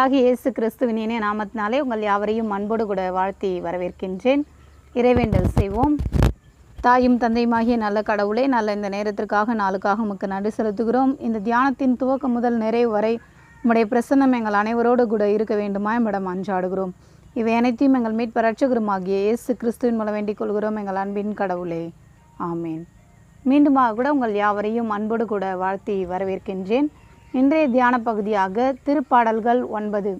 ஆண்டவராகிய இயேசு கிறிஸ்துவின் இணைய நாமத்தினாலே உங்கள் யாவரையும் அன்போடு கூட வாழ்த்தி வரவேற்கின்றேன். இறைவேண்டல் செய்வோம். தாயும் தந்தையுமாகிய நல்ல கடவுளே நல்ல இந்த நேரத்திற்காக நாளுக்காக உமக்கு நன்றி செலுத்துகிறோம். இந்த தியானத்தின் துவக்கம் முதல் நிறைவு வரை உம்முடைய பிரசன்னம் எங்கள் அனைவரோடு கூட இருக்க வேண்டுமா எம்மிடம் அஞ்சாடுகிறோம் இவை அனைத்தையும் எங்கள் மீட்பு ரட்சகருமாகிய இயேசு கிறிஸ்துவின் மூலம் வேண்டிக் கொள்கிறோம். எங்கள் அன்பின் கடவுளே. ஆமேன். மீண்டுமாக கூட உங்கள் யாவரையும் அன்போடு கூட வாழ்த்தி வரவேற்கின்றேன். இன்றைய தியான பகுதியாக திருப்பாடல்கள் ஒன்பது.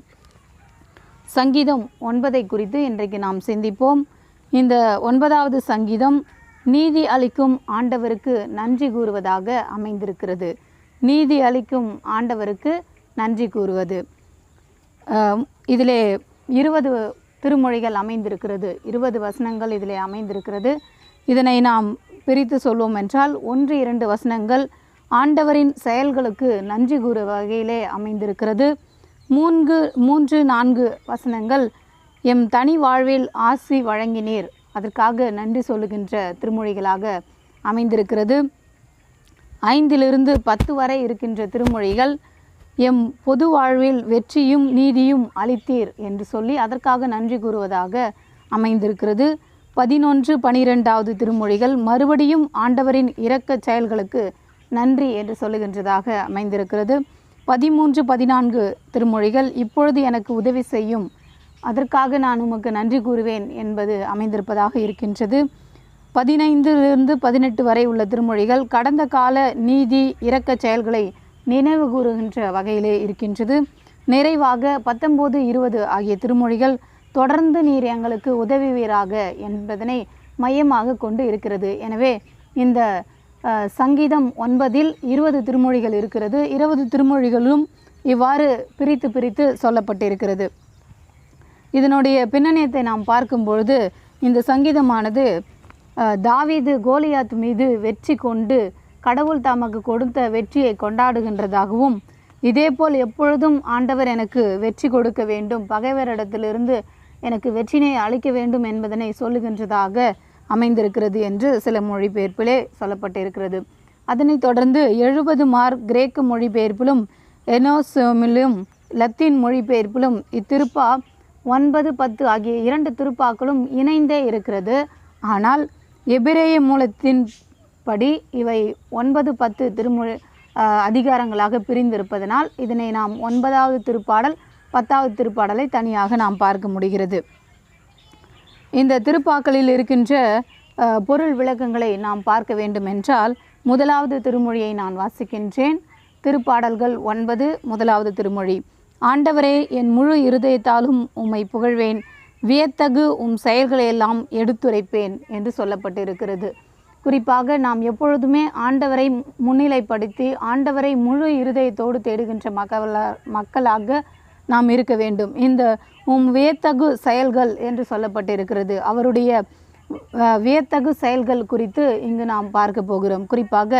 சங்கீதம் ஒன்பதை குறித்து இன்றைக்கு நாம் சிந்திப்போம். இந்த ஒன்பதாவது சங்கீதம் நீதி அளிக்கும் ஆண்டவருக்கு நன்றி கூறுவதாக அமைந்திருக்கிறது. நீதி அளிக்கும் ஆண்டவருக்கு நன்றி கூறுவது. இதிலே இருபது திருமொழிகள் அமைந்திருக்கிறது. இருபது வசனங்கள் இதிலே அமைந்திருக்கிறது. இதனை நாம் பிரித்து சொல்வோம் என்றால் ஒன்று இரண்டு வசனங்கள் ஆண்டவரின் செயல்களுக்கு நன்றி கூறு வகையிலே அமைந்திருக்கிறது. மூன்று மூன்று நான்கு வசனங்கள். எம் தனி வாழ்வில் ஆசி வழங்கினீர். அதற்காக நன்றி சொல்லுகின்ற திருமொழிகளாக அமைந்திருக்கிறது. ஐந்திலிருந்து பத்து வரை இருக்கின்ற திருமொழிகள். எம் பொது வாழ்வில் வெற்றியும் நீதியும் அளித்தீர் என்று சொல்லி அதற்காக நன்றி கூறுவதாக அமைந்திருக்கிறது. பதினொன்று பனிரெண்டாவது திருமொழிகள். மறுபடியும் ஆண்டவரின் இரக்க செயல்களுக்கு நன்றி என்று சொல்லுகின்றதாக அமைந்திருக்கிறது. பதிமூன்று பதினான்கு திருமொழிகள் இப்பொழுது எனக்கு உதவி செய்யும். அதற்காக நான் உமக்கு நன்றி கூறுவேன் என்பது அமைந்திருப்பதாக இருக்கின்றது. பதினைந்திலிருந்து பதினெட்டு வரை உள்ள திருமொழிகள் கடந்த கால நீதி இரக்க செயல்களை நினைவு கூறுகின்ற வகையிலே இருக்கின்றது. நிறைவாக பத்தொம்போது இருபது ஆகிய திருமொழிகள் தொடர்ந்து நீர் எங்களுக்கு உதவுவீராக என்பதனை மையமாக கொண்டு இருக்கிறது. எனவே இந்த சங்கீதம் ஒன்பதில் இருபது திருமொழிகள் இருக்கிறது. இருபது திருமொழிகளும் இவ்வாறு பிரித்து பிரித்து சொல்லப்பட்டிருக்கிறது. இதனுடைய பின்னணியத்தை நாம் பார்க்கும் பொழுது இந்த சங்கீதமானது தாவீது கோலியாத் மீது வெற்றி கொண்டு கடவுள் தமக்கு கொடுத்த வெற்றியை கொண்டாடுகின்றதாகவும் இதேபோல் எப்பொழுதும் ஆண்டவர் எனக்கு வெற்றி கொடுக்க வேண்டும் பகைவரிடத்திலிருந்து எனக்கு வெற்றினை அளிக்க வேண்டும் என்பதனை சொல்லுகின்றதாக அமைந்திருக்கிறது என்று சில மொழிபெயர்ப்பிலே சொல்லப்பட்டிருக்கிறது. அதனைத் தொடர்ந்து எழுபது மார்க் கிரேக்க மொழிபெயர்ப்பிலும் எனோசோமிலும் லத்தீன் மொழிபெயர்ப்பிலும் இத்திருப்பா ஒன்பது பத்து ஆகிய இரண்டு திருப்பாக்களும் இணைந்தே இருக்கிறது. ஆனால் எபிரேய மூலத்தின் படி இவை ஒன்பது பத்து திருமொழி அதிகாரங்களாக பிரிந்திருப்பதனால் இதனை நாம் ஒன்பதாவது திருப்பாடல் பத்தாவது திருப்பாடலை தனியாக நாம் பார்க்க முடிகிறது. இந்த திருப்பாக்களில் இருக்கின்ற பொருள் விளக்கங்களை நாம் பார்க்க வேண்டுமென்றால் முதலாவது திருமொழியை நான் வாசிக்கின்றேன். திருப்பாடல்கள் ஒன்பது முதலாவது திருமொழி. ஆண்டவரே என் முழு இருதயத்தாலும் உம்மை புகழ்வேன். வியத்தகு உம் செயல்களையெல்லாம் எடுத்துரைப்பேன் என்று சொல்லப்பட்டிருக்கிறது. குறிப்பாக நாம் எப்பொழுதுமே ஆண்டவரை முன்னிலைப்படுத்தி ஆண்டவரை முழு இருதயத்தோடு தேடுகின்ற மக்களா மக்களாக நாம் இருக்க வேண்டும். இந்த உம் வியத்தகு செயல்கள் என்று சொல்லப்பட்டிருக்கிறது. அவருடைய வியத்தகு செயல்கள் குறித்து இங்கு நாம் பார்க்க போகிறோம். குறிப்பாக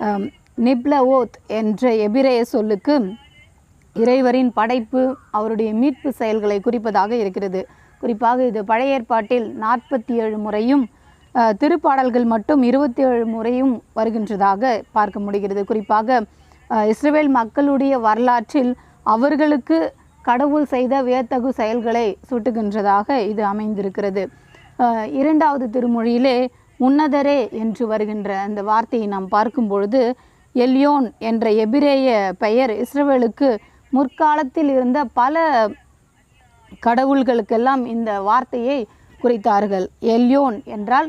அம், நிப்லவோத் என்ற எபிரேய சொல்லுக்கு இறைவரின் படைப்பு அவருடைய மீட்பு செயல்களை குறிப்பதாக இருக்கிறது. குறிப்பாக இது பழைய ஏற்பாட்டில் நாற்பத்தி ஏழு முறையும் திருப்பாடல்கள் மட்டும் இருபத்தி ஏழு முறையும் வருகின்றதாக பார்க்க முடிகிறது. குறிப்பாக இஸ்ரேல் மக்களுடைய வரலாற்றில் அவர்களுக்கு கடவுள் செய்த வியத்தகு செயல்களை சுட்டுகின்றதாக இது அமைந்திருக்கிறது. இரண்டாவது திருமொழியிலே உன்னதரே என்று வருகின்ற அந்த வார்த்தையை நாம் பார்க்கும் பொழுது எல்யோன் என்ற எபிரேய பெயர் இஸ்ரவேலுக்கு முற்காலத்தில் இருந்த பல கடவுள்களுக்கெல்லாம் இந்த வார்த்தையை குறித்தார்கள். எல்யோன் என்றால்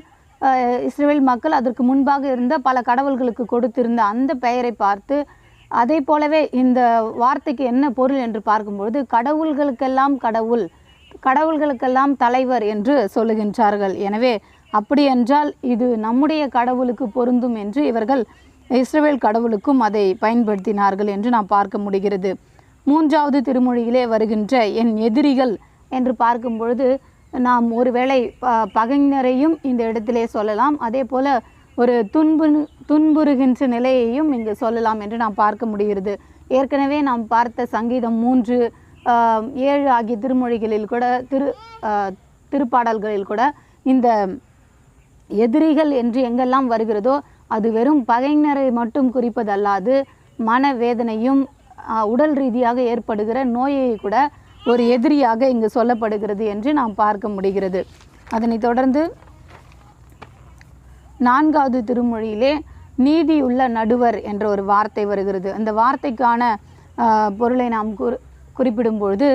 இஸ்ரேல் மக்கள் அதற்கு முன்பாக இருந்த பல கடவுள்களுக்கு கொடுத்திருந்த அந்த பெயரை பார்த்து அதே போலவே இந்த வார்த்தைக்கு என்ன பொருள் என்று பார்க்கும்பொழுது கடவுள்களுக்கெல்லாம் கடவுள் கடவுள்களுக்கெல்லாம் தலைவர் என்று சொல்லுகின்றார்கள். எனவே அப்படி என்றால் இது நம்முடைய கடவுளுக்கு பொருந்தும் என்று இவர்கள் இஸ்ரவேல் கடவுளுக்கும் அதை பயன்படுத்தினார்கள் என்று நாம் பார்க்க முடிகிறது. மூன்றாவது திருமொழியிலே வருகின்ற என் எதிரிகள் என்று பார்க்கும் பொழுது நாம் ஒருவேளை ப- பகைஞரையும் இந்த இடத்திலே சொல்லலாம். அதே போல ஒரு துன்பு துன்புறுகின்ற நிலையையும் இங்கு சொல்லலாம் என்று நாம் பார்க்க முடிகிறது. ஏற்கனவே நாம் பார்த்த சங்கீதம் மூன்று ஏழு ஆகிய திருமொழிகளில் கூட திரு திருப்பாடல்களில் கூட இந்த எதிரிகள் என்று எங்கெல்லாம் வருகிறதோ அது வெறும் பகைஞரை மட்டும் குறிப்பதல்லாது மனவேதனையும் வேதனையும் உடல் ரீதியாக ஏற்படுகிற நோயை கூட ஒரு எதிரியாக இங்கு சொல்லப்படுகிறது என்று நாம் பார்க்க முடிகிறது. அதனைத் தொடர்ந்து நான்காவது திருமொழியிலே நீதியுள்ள நடுவர் என்ற ஒரு வார்த்தை வருகிறது. அந்த வார்த்தைக்கான பொருளை நாம் குறி குறிப்பிடும் பொழுது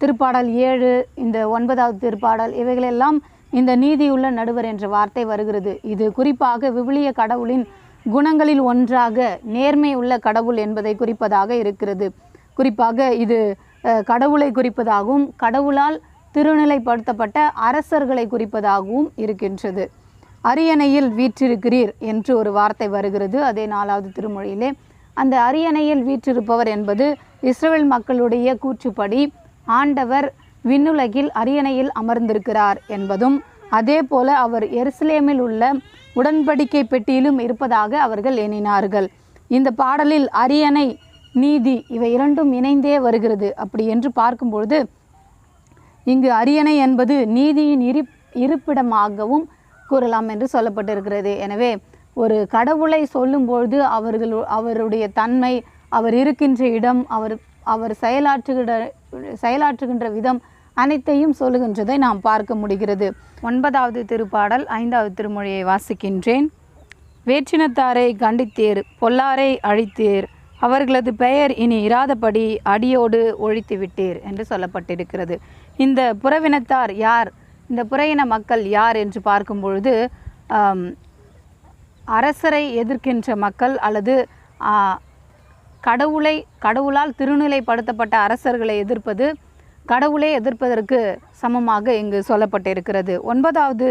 திருப்பாடல் ஏழு இந்த ஒன்பதாவது திருப்பாடல் இவைகளெல்லாம் இந்த நீதியுள்ள நடுவர் என்ற வார்த்தை வருகிறது. இது குறிப்பாக விவிலிய கடவுளின் குணங்களில் ஒன்றாக நேர்மை உள்ள கடவுள் என்பதை குறிப்பதாக இருக்கிறது. குறிப்பாக இது கடவுளை குறிப்பதாகவும் கடவுளால் திருநிலைப்படுத்தப்பட்ட அரசர்களை குறிப்பதாகவும் இருக்கின்றது. அரியணையில் வீற்றிருக்கிறீர் என்று ஒரு வார்த்தை வருகிறது அதே நாலாவது திருமொழியிலே. அந்த அரியணையில் வீற்றிருப்பவர் என்பது இஸ்ரேல் மக்களுடைய கூற்றுப்படி ஆண்டவர் விண்ணுலகில் அரியணையில் அமர்ந்திருக்கிறார் என்பதும் அதே போல அவர் எருசலேமில் உள்ள உடன்படிக்கை பெட்டியிலும் இருப்பதாக அவர்கள் எண்ணினார்கள். இந்த பாடலில் அரியணை நீதி இவை இரண்டும் இணைந்தே வருகிறது. அப்படி என்று பார்க்கும்பொழுது இங்கு அரியணை என்பது நீதியின் இரு இருப்பிடமாகவும் கூறலாம் என்று சொல்லப்பட்டிருக்கிறது. எனவே ஒரு கடவுளை சொல்லும்பொழுது அவர்கள் அவருடைய தன்மை அவர் இருக்கின்ற இடம் அவர் அவர் செயலாற்றுகிற செயலாற்றுகின்ற விதம் அனைத்தையும் சொல்லுகின்றதை நாம் பார்க்க முடிகிறது. ஒன்பதாவது திருப்பாடல் ஐந்தாவது திருமொழியை வாசிக்கின்றேன். வேற்றினத்தாரை கண்டித்தீர் பொல்லாரை அழித்தீர் அவர்களது பெயர் இனி இராதபடி அடியோடு ஒழித்து விட்டீர் என்று சொல்லப்பட்டிருக்கிறது. இந்த புறவினத்தார் யார்? இந்த புறையின மக்கள் யார் என்று பார்க்கும் பொழுது அரசரை எதிர்க்கின்ற மக்கள் அல்லது கடவுளை கடவுளால் திருநிலைப்படுத்தப்பட்ட அரசர்களை எதிர்ப்பது கடவுளை எதிர்ப்பதற்கு சமமாக இங்கு சொல்லப்பட்டிருக்கிறது. ஒன்பதாவது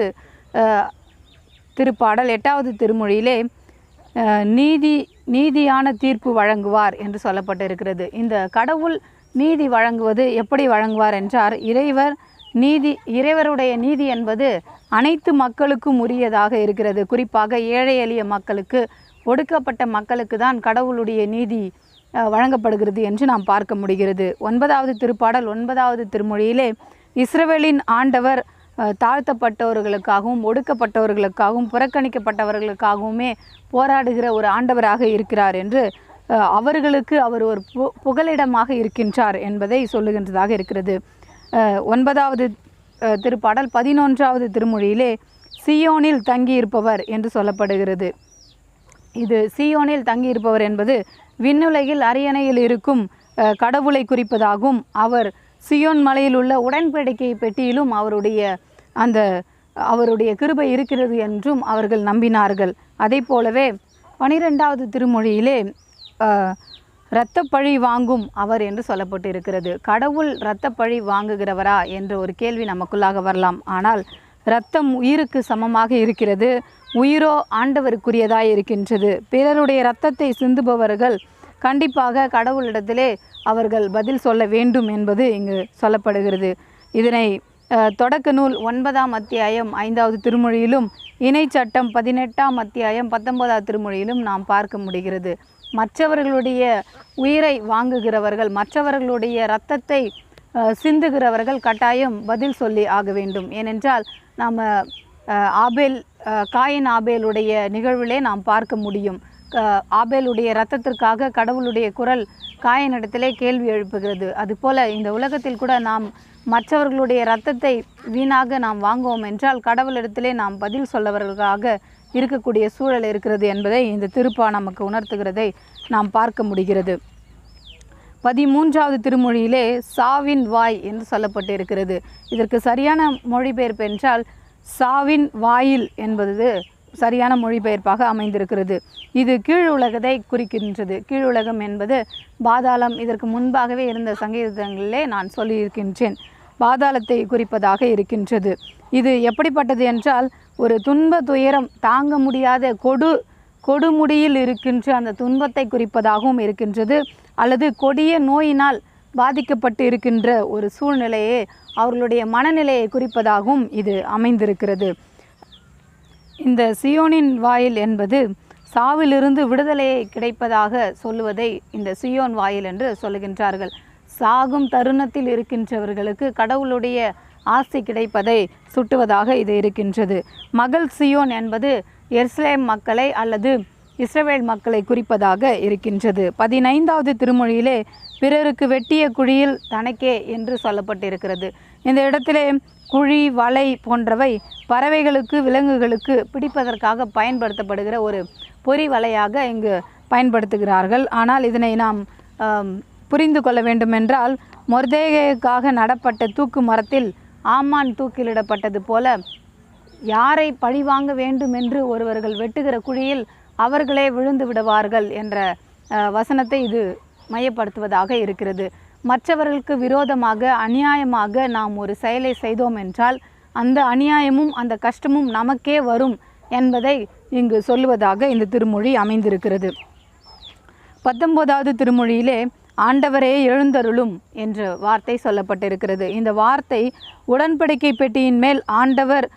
திருப்பாடல் எட்டாவது திருமொழியிலே நீதி நீதியான தீர்ப்பு வழங்குவார் என்று சொல்லப்பட்டிருக்கிறது. இந்த கடவுள் நீதி வழங்குவது எப்படி வழங்குவார் என்றார் இறைவர் நீதி இறைவருடைய நீதி என்பது அனைத்து மக்களுக்கும் உரியதாக இருக்கிறது. குறிப்பாக ஏழை எளிய மக்களுக்கு ஒடுக்கப்பட்ட மக்களுக்கு தான் கடவுளுடைய நீதி வழங்கப்படுகிறது என்று நாம் பார்க்க முடிகிறது. ஒன்பதாவது திருப்பாடல் ஒன்பதாவது திருமொழியிலே இஸ்ரவேலின் ஆண்டவர் தாழ்த்தப்பட்டவர்களுக்காகவும் ஒடுக்கப்பட்டவர்களுக்காகவும் புறக்கணிக்கப்பட்டவர்களுக்காகவுமே போராடுகிற ஒரு ஆண்டவராக இருக்கிறார் என்று அவர்களுக்கு அவர் ஒரு பு புகலிடமாக இருக்கின்றார் என்பதை சொல்லுகின்றதாக இருக்கிறது. ஒன்பதாவது திருப்பாடல் பதினொன்றாவது திருமொழியிலே சியோனில் தங்கியிருப்பவர் என்று சொல்லப்படுகிறது. இது சியோனில் தங்கியிருப்பவர் என்பது விண்ணுலகில் அரியணையில் இருக்கும் கடவுளை குறிப்பதாகும். அவர் சியோன் மலையில் உள்ள உடன்படிக்கை பெட்டியிலும் அவருடைய அந்த அவருடைய கிருபை இருக்கிறது என்றும் அவர்கள் நம்பினார்கள். அதே போலவே பனிரெண்டாவது திருமொழியிலே இரத்த இரத்தப்பழி வாங்கும் அவர் என்று சொல்லப்பட்டு இருக்கிறது கடவுள் இரத்தப்பழி வாங்குகிறவரா என்ற ஒரு கேள்வி நமக்குள்ளாக வரலாம். ஆனால் இரத்தம் உயிருக்கு சமமாக இருக்கிறது. உயிரோ ஆண்டவருக்குரியதாய் இருக்கின்றது. பிறருடைய இரத்தத்தை சிந்துபவர்கள் கண்டிப்பாக கடவுளிடத்திலே அவர்கள் பதில் சொல்ல வேண்டும் என்பது இங்கு சொல்லப்படுகிறது. இதனை தொடக்க நூல் ஒன்பதாம் அத்தியாயம் ஐந்தாவது திருமொழியிலும் இணை சட்டம் பதினெட்டாம் அத்தியாயம் பத்தொன்பதாவது திருமொழியிலும் நாம் பார்க்க முடிகிறது. மற்றவர்களுடைய உயிரை வாங்குகிறவர்கள் மற்றவர்களுடைய இரத்தத்தை சிந்துகிறவர்கள் கட்டாயம் பதில் சொல்லி ஆக வேண்டும். ஏனென்றால் நாம் ஆபேல் காயின் ஆபேலுடைய நிகழ்விலே நாம் பார்க்க முடியும். க- ஆபேலுடைய இரத்தத்திற்காக கடவுளுடைய குரல் காயனிடத்திலே கேள்வி எழுப்புகிறது. அதுபோல இந்த உலகத்தில் கூட நாம் மற்றவர்களுடைய இரத்தத்தை வீணாக நாம் வாங்குவோம் என்றால் கடவுளிடத்திலே நாம் பதில் சொல்லவர்களாக இருக்கக்கூடிய சூழல் இருக்கிறது என்பதை இந்த திருப்பா நமக்கு உணர்த்துகிறதை நாம் பார்க்க முடிகிறது. பதிமூன்றாவது திருமொழியிலே சாவின் வாய் என்று சொல்லப்பட்டு இருக்கிறது இதற்கு சரியான மொழிபெயர்ப்பு என்றால் சாவின் வாயில் என்பது சரியான மொழிபெயர்ப்பாக அமைந்திருக்கிறது. இது கீழ் உலகத்தை குறிக்கின்றது. கீழ் உலகம் என்பது பாதாளம். இதற்கு முன்பாகவே இருந்த சங்கீதங்களிலே நான் சொல்லியிருக்கின்றேன். பாதாளத்தை குறிப்பதாக இருக்கின்றது. இது எப்படிப்பட்டது என்றால் ஒரு துன்ப துயரம் தாங்க முடியாத கொடு கொடுமுடியில் இருக்கின்ற அந்த துன்பத்தை குறிப்பதாகவும் இருக்கின்றது. அல்லது கொடிய நோயினால் பாதிக்கப்பட்டு இருக்கின்ற ஒரு சூழ்நிலையே அவர்களுடைய மனநிலையை குறிப்பதாகவும் இது அமைந்திருக்கிறது. இந்த சியோனின் வாயில் என்பது சாவிலிருந்து விடுதலையை கிடைப்பதாக சொல்லுவதை இந்த சியோன் வாயில் என்று சொல்லுகின்றார்கள். சாகும் தருணத்தில் இருக்கின்றவர்களுக்கு கடவுளுடைய ஆசை கிடைப்பதை சுட்டுவதாக இது இருக்கின்றது. மகள் சியோன் என்பது எர்ஸ்லேம் மக்களை அல்லது இஸ்ரவேல் மக்களை குறிப்பதாக இருக்கின்றது. பதினைந்தாவது திருமொழியிலே பிறருக்கு வெட்டிய குழியில் தனக்கே என்று சொல்லப்பட்டிருக்கிறது. இந்த இடத்திலே குழி வலை போன்றவை பறவைகளுக்கு விலங்குகளுக்கு பிடிப்பதற்காக பயன்படுத்தப்படுகிற ஒரு பொறி வலையாக இங்கு பயன்படுத்துகிறார்கள். ஆனால் இதனை நாம் புரிந்து கொள்ள வேண்டுமென்றால் மொர்தேகைக்காக நடப்பட்ட தூக்கு மரத்தில் ஆமான் தூக்கிலிடப்பட்டது போல யாரை பழிவாங்க வேண்டும் என்று ஒருவர்கள் வெட்டுகிற குழியில் அவர்களே விழுந்து விடுவார்கள் என்ற வசனத்தை இது மையப்படுத்துவதாக இருக்கிறது. மற்றவர்களுக்கு விரோதமாக அநியாயமாக நாம் ஒரு செயலை செய்தோம் என்றால் அந்த அநியாயமும் அந்த கஷ்டமும் நமக்கே வரும் என்பதை இங்கு சொல்லுவதாக இந்த திருமொழி அமைந்திருக்கிறது. பத்தொன்பதாவது திருமொழியிலே ஆண்டவரே எழுந்தருளும் என்ற வார்த்தை சொல்லப்பட்டிருக்கிறது. இந்த வார்த்தை உடன்படிக்கை பெட்டியின் மேல் ஆண்டவர்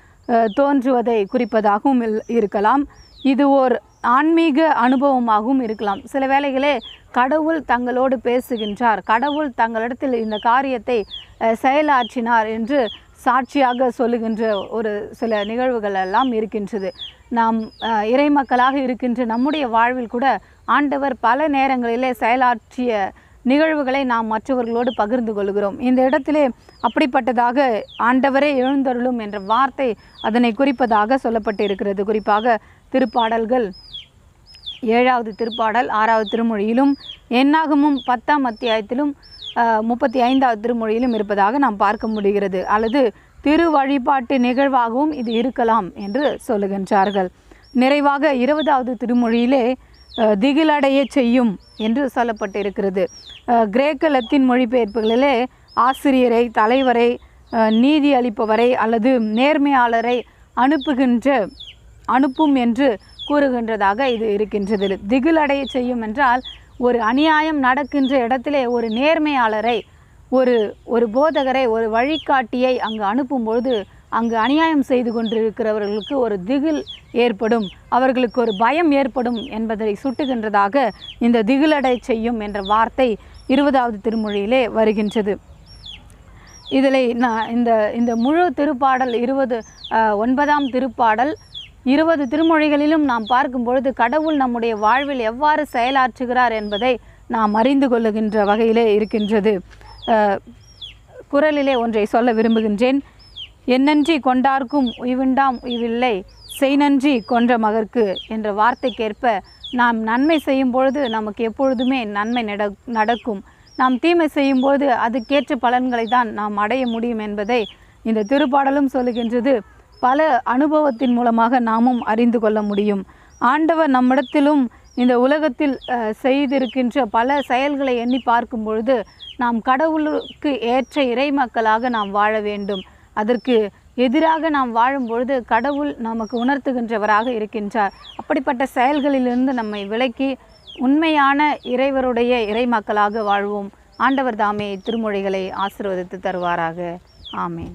தோன்றுவதை குறிப்பதாகவும் இல்- இருக்கலாம். இது ஓர் ஆன்மீக அனுபவமாகவும் இருக்கலாம். சில வேளைகளே கடவுள் தங்களோடு பேசுகின்றார். கடவுள் தங்களிடத்தில் இந்த காரியத்தை செயலாற்றினார் என்று சாட்சியாக சொல்லுகின்ற ஒரு சில நிகழ்வுகள் எல்லாம் இருக்கின்றது. நாம் இறைமக்களாக இருக்கின்ற நம்முடைய வாழ்வில் கூட ஆண்டவர் பல நேரங்களிலே செயலாற்றிய நிகழ்வுகளை நாம் மற்றவர்களோடு பகிர்ந்து கொள்கிறோம். இந்த இடத்திலே அப்படிப்பட்டதாக ஆண்டவரே எழுந்தருளும் என்ற வார்த்தை அதனை குறிப்பதாக சொல்லப்பட்டிருக்கிறது. குறிப்பாக திருப்பாடல்கள் ஏழாவது திருப்பாடல் ஆறாவது திருமொழியிலும் என்னாகமும் பத்தாம் அத்தியாயத்திலும் முப்பத்தி ஐந்தாவது திருமொழியிலும் இருப்பதாக நாம் பார்க்க முடிகிறது. அல்லது திரு வழிபாட்டு நிகழ்வாகவும் இது இருக்கலாம் என்று சொல்லுகின்றார்கள். நிறைவாக இருபதாவது திருமொழியிலே திகிலடைய செய்யும் என்று சொல்லப்பட்டிருக்கிறது. கிரேக்க லத்தீன் மொழிபெயர்ப்புகளிலே ஆசிரியரை தலைவரை நீதி அளிப்பவரை அல்லது நேர்மையாளரை அனுப்புகின்ற அனுப்பும் என்று கூறுகின்றதாக இது இருக்கின்றது. திகிலடைய செய்யும் என்றால் ஒரு அநியாயம் நடக்கின்ற இடத்திலே ஒரு நேர்மையாளரை ஒரு ஒரு போதகரை ஒரு வழிகாட்டியை அங்கு அனுப்பும்பொழுது அங்கு அநியாயம் செய்து கொண்டிருக்கிறவர்களுக்கு ஒரு திகில் ஏற்படும் அவர்களுக்கு ஒரு பயம் ஏற்படும் என்பதை சுட்டுகின்றதாக இந்த திகிலடை செய்யும் என்ற வார்த்தை இருபதாவது திருமொழியிலே வருகின்றது. இதில் நான் இந்த இந்த முழு திருப்பாடல் இருபது ஒன்பதாம் திருப்பாடல் இருபது திருமொழிகளிலும் நாம் பார்க்கும் பொழுது கடவுள் நம்முடைய வாழ்வில் எவ்வாறு செயலாற்றுகிறார் என்பதை நாம் அறிந்து கொள்ளுகின்ற வகையிலே இருக்கின்றது. குரலிலே ஒன்றை சொல்ல விரும்புகின்றேன். என்னன்றி கொண்டார்க்கும் உய்வுண்டாம் உய்வில்லை செய் நன்றி கொன்ற மகற்கு என்ற வார்த்தைக்கேற்ப நாம் நன்மை செய்யும் பொழுது நமக்கு எப்பொழுதுமே நன்மை நட நடக்கும். நாம் தீமை செய்யும்போது அதுக்கேற்ற பலன்களை தான் நாம் அடைய முடியும் என்பதை இந்த திருப்பாடலும் சொல்லுகின்றது. பல அனுபவத்தின் மூலமாக நாமும் அறிந்து கொள்ள முடியும். ஆண்டவர் நம்மிடத்திலும் இந்த உலகத்தில் செய்திருக்கின்ற பல செயல்களை எண்ணி பார்க்கும் பொழுது நாம் கடவுளுக்கு ஏற்ற இறைமக்களாக நாம் வாழ வேண்டும். அதற்கு எதிராக நாம் வாழும்பொழுது கடவுள் நமக்கு உணர்த்துகின்றவராக இருக்கின்றார். அப்படிப்பட்ட செயல்களிலிருந்து நம்மை விலக்கி உண்மையான இறைவருடைய இறைமக்களாக வாழ்வோம். ஆண்டவர் தாமே திருமொழிகளை ஆசிர்வதித்து தருவாராக. ஆமென்.